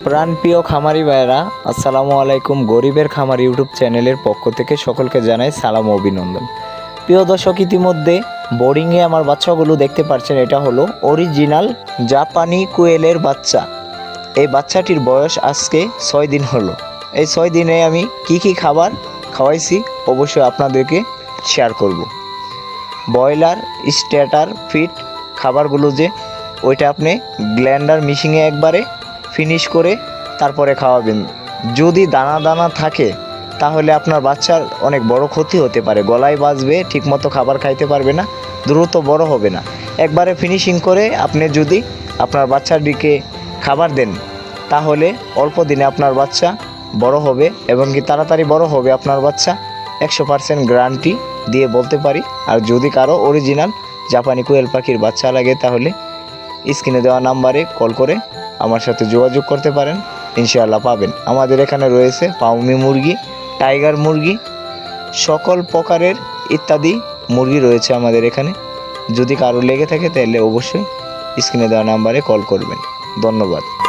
প্রাণপ্রিয় খামারি ভাইরা আসসালামু আলাইকুম গরিবের খামার ইউটিউব চ্যানেলের পক্ষ থেকে সকলকে জানাই সালাম অভিনন্দন। প্রিয় দর্শক, ইতিমধ্যে বোর্ডিংয়ে আমার বাচ্চাগুলো দেখতে পাচ্ছেন, এটা হলো অরিজিনাল জাপানি কুয়েলের বাচ্চা। এই বাচ্চাটির বয়স আজকে ছয় দিন হলো। এই ছয় দিনে আমি কি কি খাবার খাওয়াইছি অবশ্যই আপনাদেরকে শেয়ার করব। ব্রয়লার, স্ট্যাটার, ফিট, খাবারগুলো যে ওইটা আপনি গ্ল্যান্ডার মিশিংয়ে একবারে ফিনিশ করে তারপরে খাওয়াবেন যদি দানা দানা থাকে, তাহলে আপনার বাচ্চার অনেক বড় ক্ষতি হতে পারে। গলায় বাজবে, ঠিকমতো খাবার খাইতে পারবে না, দ্রুত বড় হবে না। একবারে ফিনিশিং করে আপনি যদি আপনার বাচ্চার দিকে খাবার দেন, তাহলে অল্প দিনে আপনার বাচ্চা বড় হবে এবং কি তাড়াতাড়ি বড় হবে আপনার বাচ্চা। একশো পার্সেন্ট গ্যারান্টি দিয়ে বলতে পারি। আর যদি কারও অরিজিনাল জাপানি কোয়েল পাখির বাচ্চা লাগে, তাহলে স্ক্রিনে দেওয়া নাম্বারে কল করে আমার সাথে যোগাযোগ করতে পারেন, ইনশাআল্লাহ পাবেন। আমাদের এখানে রয়েছে পাউমি মুরগি, টাইগার মুরগি, সকল প্রকারের ইত্যাদি মুরগি রয়েছে আমাদের এখানে। যদি কারও লেগে থাকে তাহলে অবশ্যই স্ক্রিনে দেওয়া নাম্বারে কল করবেন। ধন্যবাদ।